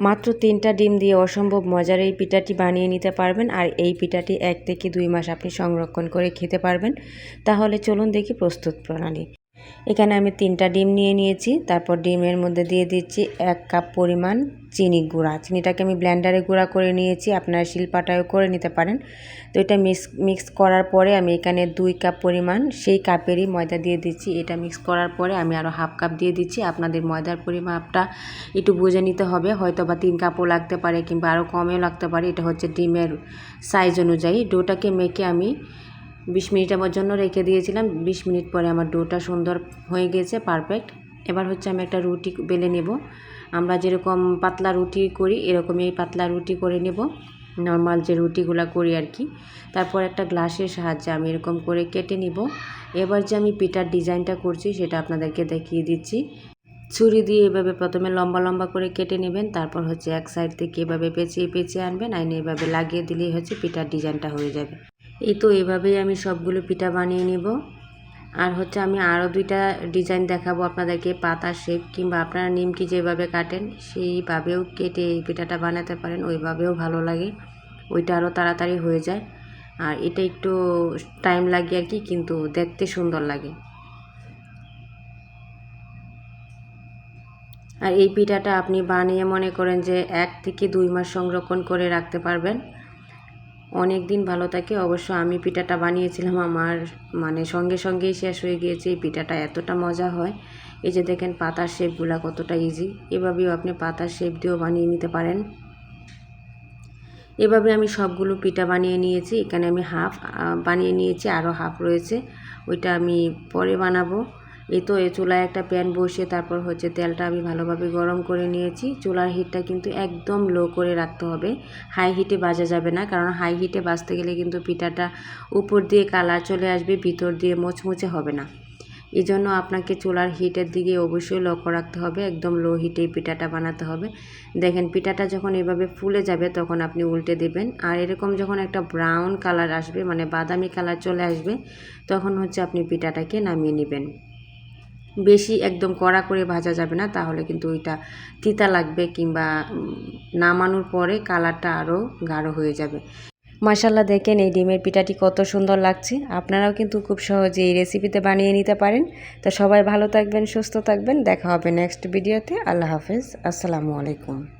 মাত্র তিনটা ডিম দিয়ে অসম্ভব মজার এই পিঠাটি বানিয়ে নিতে পারবেন আর এই পিঠাটি এক থেকে দুই মাস আপনি সংরক্ষণ করে খেতে পারবেন। তাহলে চলুন দেখি প্রস্তুত প্রণালী। এখানে আমি তিনটা ডিম নিয়ে নিয়েছি। তারপর ডিমের মধ্যে দিয়ে দিচ্ছি এক কাপ পরিমাণ চিনি গুঁড়া। চিনিটাকে আমি ব্ল্যান্ডারে গুঁড়া করে নিয়েছি। আপনারা শিলপাটায়ও করে নিতে পারেন। তো এটা মিক্স মিক্স করার পরে আমি এখানে দুই কাপ পরিমাণ সেই কাপেরই ময়দা দিয়ে দিচ্ছি। এটা মিক্স করার পরে আমি আরও হাফ কাপ দিয়ে দিচ্ছি। আপনাদের ময়দার পরিমাপটা একটু বুঝে নিতে হবে। হয়তো বা তিন কাপও লাগতে পারে কিংবা আরও কমেও লাগতে পারে। এটা হচ্ছে ডিমের সাইজ অনুযায়ী। ডোটাকে মেখে আমি বিশ মিনিট আমার জন্য রেখে দিয়েছিলাম। বিশ মিনিট পরে আমার ডোটা সুন্দর হয়ে গেছে পারফেক্ট এবার হচ্ছে আমি একটা রুটি বেলে নেব। আমরা যেরকম পাতলা রুটি করি, এরকমই পাতলা রুটি করে নেব। নর্মাল যে রুটিগুলো করি আর কি। তারপর একটা গ্লাসের সাহায্যে আমি এরকম করে কেটে নিব। এবার যে আমি পিঠার ডিজাইনটা করছি, সেটা আপনাদেরকে দেখিয়ে দিচ্ছি। ছুরি দিয়ে এভাবে প্রথমে লম্বা লম্বা করে কেটে নেবেন। তারপর হচ্ছে এক সাইড থেকে এভাবে পেঁচিয়ে পেঁচিয়ে আনবেন। আইনে এভাবে লাগিয়ে দিলেই হচ্ছে পিঠার ডিজাইনটা হয়ে যাবে। এই তো এভাবেই আমি সবগুলো পিঠা বানিয়ে নেব। আর হচ্ছে আমি আরও দুইটা ডিজাইন দেখাবো আপনাদেরকে, পাতা শেপ কিংবা আপনারা নিমকি যেভাবে কাটেন, সেইভাবেও কেটে এই পিঠাটা বানাতে পারেন, ওইভাবেও ভালো লাগে, ওইটা আরও তাড়াতাড়ি হয়ে যায়। আর এটা একটু টাইম লাগে আর কি, কিন্তু দেখতে সুন্দর লাগে। আর এই পিঠাটা আপনি বানিয়ে মনে করেন যে এক থেকে দুই মাস সংরক্ষণ করে রাখতে পারবেন। অনেক দিন ভালো থাকে, অবশ্য আমি পিঠাটা বানিয়েছিলাম, আমার মানে সঙ্গে সঙ্গেই শেষ হয়ে গিয়েছে এই পিঠাটা, এতটা মজা হয়। এই যে দেখেন পাতার শেপগুলো কতটা ইজি এভাবেও আপনি পাতার শেপ দিয়েও বানিয়ে নিতে পারেন। এভাবে আমি সবগুলো পিঠা বানিয়ে নিয়েছি, এখানে আমি হাফ বানিয়ে নিয়েছি আরও হাফ রয়েছে, ওইটা আমি পরে বানাবো। এই তো এই চুলায় একটা প্যান বসিয়ে তারপর হচ্ছে তেলটা আমি ভালোভাবে গরম করে নিয়েছি। চুলার হিটটা কিন্তু একদম লো করে রাখতে হবে। হাই হিটে বাজা যাবে না, কারণ হাই হিটে বাজতে গেলে কিন্তু পিঠাটা উপর দিয়ে কালার চলে আসবে, ভিতর দিয়ে মোচমুচে হবে না। এই জন্য আপনাকে চুলার হিটের দিকে অবশ্যই লক্ষ্য রাখতে হবে। একদম লো হিটে পিঠাটা বানাতে হবে। দেখেন, পিঠাটা যখন এভাবে ফুলে যাবে তখন আপনি উল্টে দেবেন। আর এরকম যখন একটা ব্রাউন কালার আসবে মানে বাদামি কালার চলে আসবে, তখন হচ্ছে আপনি পিঠাটাকে নামিয়ে নেবেন। বেশি একদম কড়া করে ভাজা যাবে না, তাহলে কিন্তু ওইটা তিতা লাগবে কিংবা নামানোর পরে কালারটা আরও গাঢ় হয়ে যাবে। মাসাল্লাহ দেখেন এই ডিমের পিঠাটি কত সুন্দর লাগছে। আপনারাও কিন্তু খুব সহজে এই রেসিপিতে বানিয়ে নিতে পারেন। তো সবাই ভালো থাকবেন, সুস্থ থাকবেন। দেখা হবে নেক্সট ভিডিওতে আল্লাহ হাফেজ। আসসালামু আলাইকুম।